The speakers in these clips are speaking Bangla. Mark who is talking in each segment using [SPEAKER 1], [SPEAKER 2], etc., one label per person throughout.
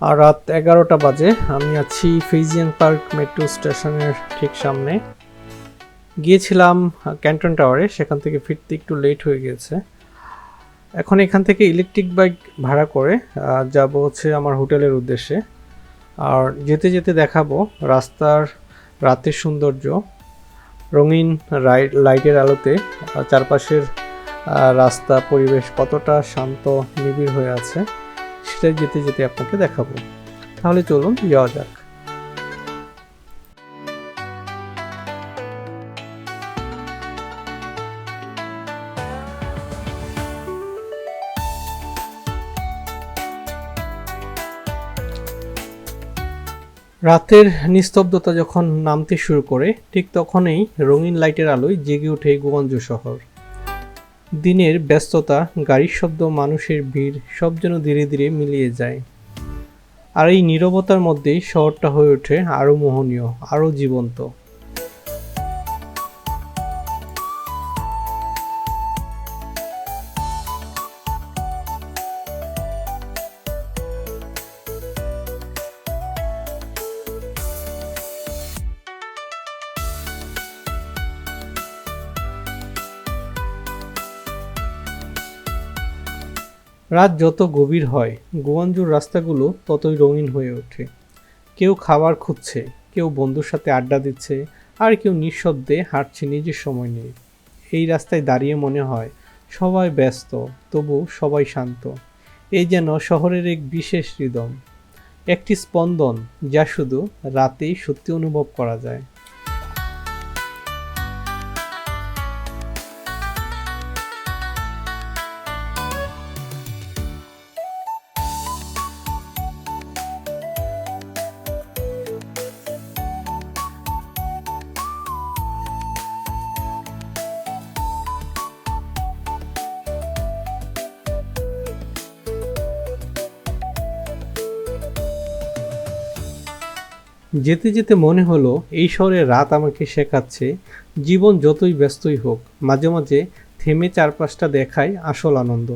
[SPEAKER 1] আর রাত এগারোটা বাজে, আমি আছি ফিজিয়ান পার্ক মেট্রো স্টেশনের ঠিক সামনে। গিয়েছিলাম ক্যান্টন টাওয়ারে সেখান থেকে ফিরতে একটু লেট হয়ে গিয়েছে এখন এখান থেকে ইলেকট্রিক বাইক ভাড়া করে যাব হচ্ছে আমার হোটেলের উদ্দেশ্যে। আর যেতে যেতে দেখাবো রাস্তার রাতের সৌন্দর্য। রঙিন লাইটের আলোতে চারপাশের রাস্তা পরিবেশ কতটা শান্ত, নিবিড় হয়ে আছে। সেটা যেতে যেতে আপনাকে দেখাবো। তাহলে চলুন, যাওয়া যাক। রাতের নিস্তব্ধতা যখন নামতে শুরু করে, ঠিক তখনই রঙিন লাইটের আলোয় জেগে ওঠে গোগঞ্জ শহর। দিনের ব্যস্ততা, গাড়ির শব্দ, মানুষের ভিড়, সব যেন ধীরে ধীরে মিলিয়ে যায়। আর এই নীরবতার মধ্যেই শহরটা হয়ে ওঠে আরও মোহনীয় আরও জীবন্ত। রাত যত গভীর হয় গোয়াঞ্জুর রাস্তাগুলো ততই রঙিন হয়ে ওঠে। কেউ খাবার খুঁজছে, কেউ বন্ধুর সাথে আড্ডা দিচ্ছে, আর কেউ নিঃশব্দে হাঁটছে নিজের সময় নিয়ে। এই রাস্তায় দাঁড়িয়ে মনে হয়, সবাই ব্যস্ত, তবু সবাই শান্ত। এই যেন শহরের এক বিশেষ হৃদম একটি স্পন্দন যা শুধু রাতেই সত্যি অনুভব করা যায়। যেতে যেতে মনে হলো, এই শহরে রাত আমাকে শেখাচ্ছে, জীবন যতই ব্যস্তই হোক, মাঝে মাঝে থেমে চারপাশটা দেখায় আসল আনন্দ।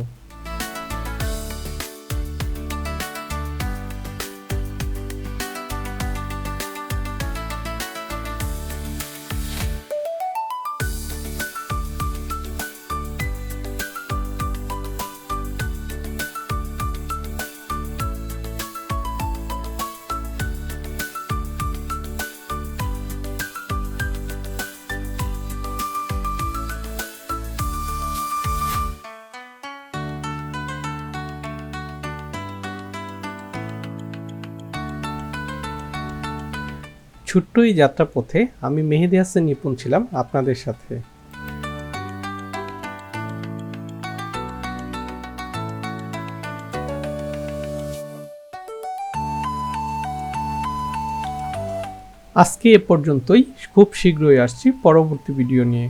[SPEAKER 1] ছোট্ট এই যাত্রাপথে আমি মেহেদি হাসান নিপুণ ছিলাম আপনাদের সাথে। আজকে এ পর্যন্তই। খুব শীঘ্রই আসছি পরবর্তী ভিডিও নিয়ে।